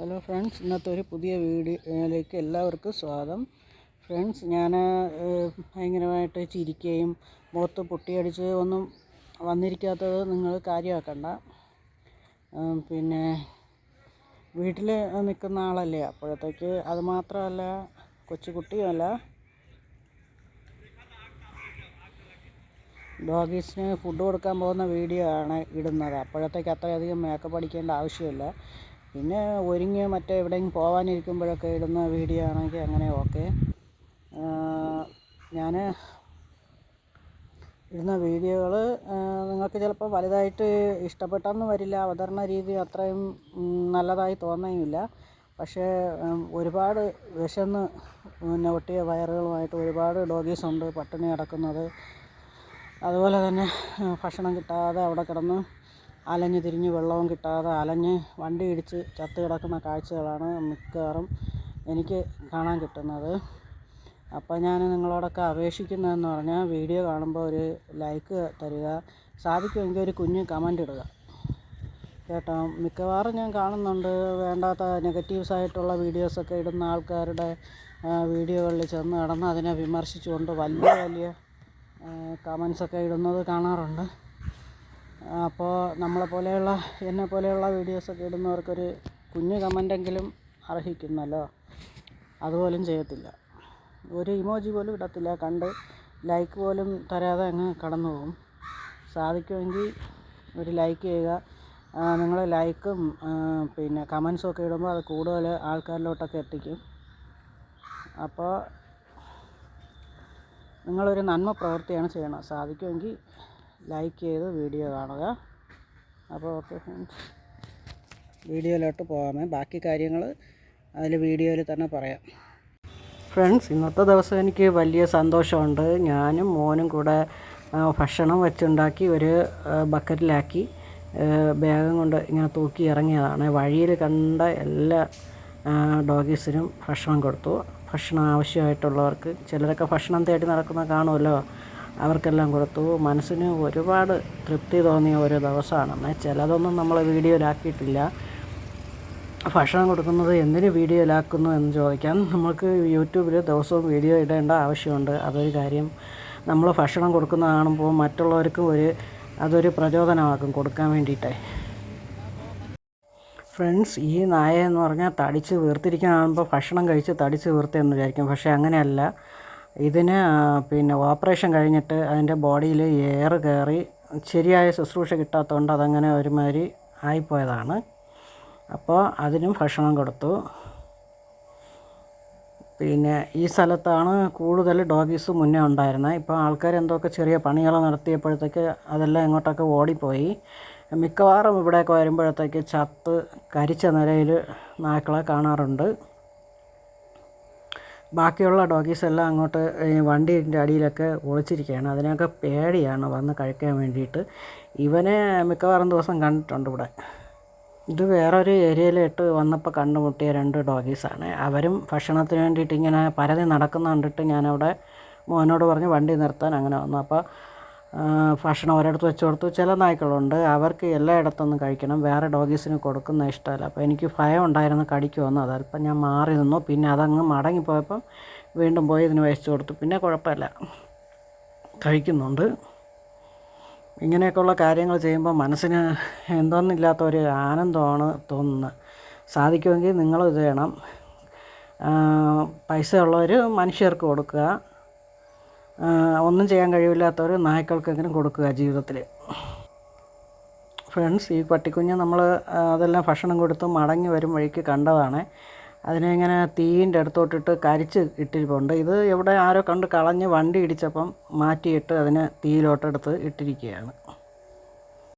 Hello friends ഇന്നത്തെ ഒരു പുതിയ വീഡിയോയിലേക്ക് എല്ലാവർക്കും സ്വാഗതം. ഫ്രണ്ട്സ് ഞാൻ ഭയങ്കരമായിട്ട് ചിരിക്കുകയും മുഖത്ത് പൊട്ടിയടിച്ച് ഒന്നും വന്നിരിക്കാത്തത് നിങ്ങൾ കാര്യമാക്കണ്ട. പിന്നെ വീട്ടിൽ നിൽക്കുന്ന ആളല്ലേ അപ്പോഴത്തേക്ക് അത് മാത്രമല്ല കൊച്ചുകുട്ടിയുമല്ല ഡോഗീസിന് ഫുഡ് കൊടുക്കാൻ പോകുന്ന വീഡിയോ ആണ് ഇടുന്നത്. അപ്പോഴത്തേക്ക് അത്രയധികം മേക്കപ്പ് അടിക്കേണ്ട ആവശ്യമില്ല. പിന്നെ ഒരുങ്ങി മറ്റേ എവിടെയെങ്കിലും പോകാനിരിക്കുമ്പോഴൊക്കെ ഇടുന്ന വീഡിയോ ആണെങ്കിൽ അങ്ങനെ ഓക്കെ ഞാൻ ഇടുന്ന വീഡിയോകൾ നിങ്ങൾക്ക് ചിലപ്പോൾ വലുതായിട്ട് ഇഷ്ടപ്പെട്ടെന്ന് വരില്ല അവതരണ രീതി അത്രയും നല്ലതായി തോന്നുകയില്ല പക്ഷേ ഒരുപാട് വിശന്ന് പിന്നെ ഒട്ടിയ വയറുകളുമായിട്ട് ഒരുപാട് ഡോഗീസ് ഉണ്ട് പട്ടിണി കിടക്കുന്നത്. അതുപോലെ തന്നെ ഭക്ഷണം കിട്ടാതെ അവിടെ കിടന്ന് അലഞ്ഞ് തിരിഞ്ഞ് വെള്ളവും കിട്ടാതെ അലഞ്ഞ് വണ്ടി ഇടിച്ച് ചത്ത് കിടക്കുന്ന കാഴ്ചകളാണ് മിക്കവാറും എനിക്ക് കാണാൻ കിട്ടുന്നത്. അപ്പോൾ ഞാൻ നിങ്ങളോടൊക്കെ അപേക്ഷിക്കുന്നതെന്ന് പറഞ്ഞാൽ വീഡിയോ കാണുമ്പോൾ ഒരു ലൈക്ക് തരിക സാധിക്കുമെങ്കിൽ ഒരു കുഞ്ഞ് കമന്റ് ഇടുക. കേട്ടോ മിക്കവാറും ഞാൻ കാണുന്നുണ്ട്. വേണ്ടാത്ത നെഗറ്റീവ്സ് ആയിട്ടുള്ള വീഡിയോസൊക്കെ ഇടുന്ന ആൾക്കാരുടെ വീഡിയോകളിൽ ചെന്ന് കടന്ന് അതിനെ വിമർശിച്ചുകൊണ്ട് വലിയ വലിയ കമൻസൊക്കെ ഇടുന്നത് കാണാറുണ്ട്. അപ്പോൾ നമ്മളെ പോലെയുള്ള എന്നെ പോലെയുള്ള വീഡിയോസൊക്കെ ഇടുന്നവർക്കൊരു കുഞ്ഞു കമന്റെങ്കിലും അർഹിക്കുന്നല്ലോ. അതുപോലും ചെയ്യത്തില്ല. ഒരു ഇമോജി പോലും ഇടത്തില്ല. കണ്ട് ലൈക്ക് പോലും തരാതെ അങ്ങ് കടന്നു പോകും സാധിക്കുമെങ്കിൽ ഒരു ലൈക്ക് ചെയ്യുക. നിങ്ങൾ ലൈക്കും പിന്നെ കമൻസും ഒക്കെ ഇടുമ്പോൾ അത് കൂടുതൽ ആൾക്കാരിലോട്ടൊക്കെ എത്തിക്കും. അപ്പോൾ നിങ്ങളൊരു നന്മ പ്രവൃത്തിയാണ് ചെയ്യണം. സാധിക്കുമെങ്കിൽ ലൈക്ക് ചെയ്ത് വീഡിയോ കാണുക. അപ്പോൾ ഓക്കെ ഫ്രണ്ട്സ് വീഡിയോയിലോട്ട് പോകാമേ ബാക്കി കാര്യങ്ങൾ അതിൽ വീഡിയോയിൽ തന്നെ പറയാം. ഫ്രണ്ട്സ് ഇന്നത്തെ ദിവസം എനിക്ക് വലിയ സന്തോഷമുണ്ട്. ഞാനും മോനും കൂടെ ഭക്ഷണം വെച്ചുണ്ടാക്കി ഒരു ബക്കറ്റിലാക്കി ബാഗം കൊണ്ട് ഇങ്ങനെ തൂക്കി ഇറങ്ങിയതാണ്. വഴിയിൽ കണ്ട എല്ലാ ഡോഗീസിനും ഭക്ഷണം കൊടുത്തു. ഭക്ഷണം ആവശ്യമായിട്ടുള്ളവർക്ക് ചിലരൊക്കെ ഭക്ഷണം തേടി നടക്കുന്ന കാണുമല്ലോ. അവർക്കെല്ലാം കൊടുത്തു. മനസ്സിന് ഒരുപാട് തൃപ്തി തോന്നിയ ഒരു ദിവസമാണെന്ന് ചിലതൊന്നും നമ്മൾ വീഡിയോയിലാക്കിയിട്ടില്ല. ഭക്ഷണം കൊടുക്കുന്നത് എന്തിന് വീഡിയോയിലാക്കുന്നു എന്ന് ചോദിക്കാൻ നമുക്ക് യൂട്യൂബിൽ ദിവസവും വീഡിയോ ഇടേണ്ട ആവശ്യമുണ്ട്. അതൊരു കാര്യം. നമ്മൾ ഭക്ഷണം കൊടുക്കുന്ന കാണുമ്പോൾ മറ്റുള്ളവർക്കും ഒരു അതൊരു പ്രചോദനമാക്കും കൊടുക്കാൻ വേണ്ടിയിട്ടേ. ഫ്രണ്ട്സ് ഈ നായ എന്ന് പറഞ്ഞാൽ തടിച്ച് വീർത്തിരിക്കാൻ കാണുമ്പോൾ ഭക്ഷണം കഴിച്ച് തടിച്ച് വീർത്തെന്ന് വിചാരിക്കും. പക്ഷേ അങ്ങനെയല്ല. ഇതിന് പിന്നെ ഓപ്പറേഷൻ കഴിഞ്ഞിട്ട് അതിന്റെ ബോഡിയിൽ എയർ കയറി ശരിയായ ശുശ്രൂഷ കിട്ടാത്തതുകൊണ്ട് അതങ്ങനെ ഒരുമാതിരി ആയിപ്പോയതാണ്. അപ്പോൾ അതിനും ഭക്ഷണം കൊടുത്തു. പിന്നെ ഈ സ്ഥലത്താണ് കൂടുതൽ ഡോഗീസ് മുന്നേ ഉണ്ടായിരുന്നത്. ഇപ്പോൾ ആൾക്കാർ എന്തൊക്കെ ചെറിയ പണികൾ നടത്തിയപ്പോഴത്തേക്ക് അതെല്ലാം ഇങ്ങോട്ടൊക്കെ ഓടിപ്പോയി. മിക്കവാറും ഇവിടെയൊക്കെ വരുമ്പോഴത്തേക്ക് ചത്ത് കരിച്ച നിലയിൽ നായ്ക്കളെ കാണാറുണ്ട്. ബാക്കിയുള്ള ഡോഗീസ് എല്ലാം അങ്ങോട്ട് വണ്ടിന്റെ അടിയിലൊക്കെ ഒളിച്ചിരിക്കുകയാണ്. അതിനൊക്കെ പേടിയാണ് വന്ന് കഴിക്കാൻ വേണ്ടിയിട്ട്. ഇവനെ മിക്കവാറും ദിവസം കണ്ടിട്ടുണ്ട് ഇവിടെ. ഇത് വേറൊരു ഏരിയയിലിട്ട് വന്നപ്പോൾ കണ്ടുമുട്ടിയ രണ്ട് ഡോഗീസാണ് അവരും ഭക്ഷണത്തിന് വേണ്ടിയിട്ട് ഇങ്ങനെ പരതി നടക്കുന്ന കണ്ടിട്ട് ഞാനവിടെ മോനോട് പറഞ്ഞ് വണ്ടി നിർത്താൻ അങ്ങനെ വന്നു. അപ്പോൾ ഭക്ഷണം ഒരിടത്ത് വെച്ച് കൊടുത്തു. ചില നായ്ക്കളുണ്ട്. അവർക്ക് എല്ലായിടത്തൊന്നും കഴിക്കണം. വേറെ ഡോഗീസിന് കൊടുക്കുന്ന ഇഷ്ടമല്ല. അപ്പോൾ എനിക്ക് ഭയം ഉണ്ടായിരുന്നു കടിക്കുമെന്ന്. അതല്പം ഞാൻ മാറി നിന്നു. പിന്നെ അതങ്ങ് മടങ്ങിപ്പോയപ്പം വീണ്ടും പോയി ഇതിന് വെച്ച് കൊടുത്തു. പിന്നെ കുഴപ്പമില്ല. കഴിക്കുന്നുണ്ട്. ഇങ്ങനെയൊക്കെയുള്ള കാര്യങ്ങൾ ചെയ്യുമ്പോൾ മനസ്സിന് എന്തോന്നില്ലാത്ത ഒരു ആനന്ദമാണ് തോന്നുന്നത്. സാധിക്കുമെങ്കിൽ നിങ്ങളും ചെയ്യണം. പൈസ ഉള്ളവർ മനുഷ്യർക്ക് കൊടുക്കുക. ഒന്നും ചെയ്യാൻ കഴിവില്ലാത്തവർ നായ്ക്കൾക്കെങ്കിലും കൊടുക്കുക ജീവിതത്തിൽ ഫ്രണ്ട്സ് ഈ പട്ടിക്കുഞ്ഞ് നമ്മൾ അതെല്ലാം ഭക്ഷണം കൊടുത്ത് മടങ്ങി വരും വഴിക്ക് കണ്ടതാണ്. അതിനെ ഇങ്ങനെ തീയിന്റെ അടുത്തോട്ടിട്ട് കരിച്ച് ഇട്ടിരിപ്പുണ്ട്. ഇത് എവിടെ ആരോ കണ്ട് കളഞ്ഞ് വണ്ടി ഇടിച്ചപ്പം മാറ്റിയിട്ട് അതിനെ തീയിലോട്ടെടുത്ത് ഇട്ടിരിക്കുകയാണ്.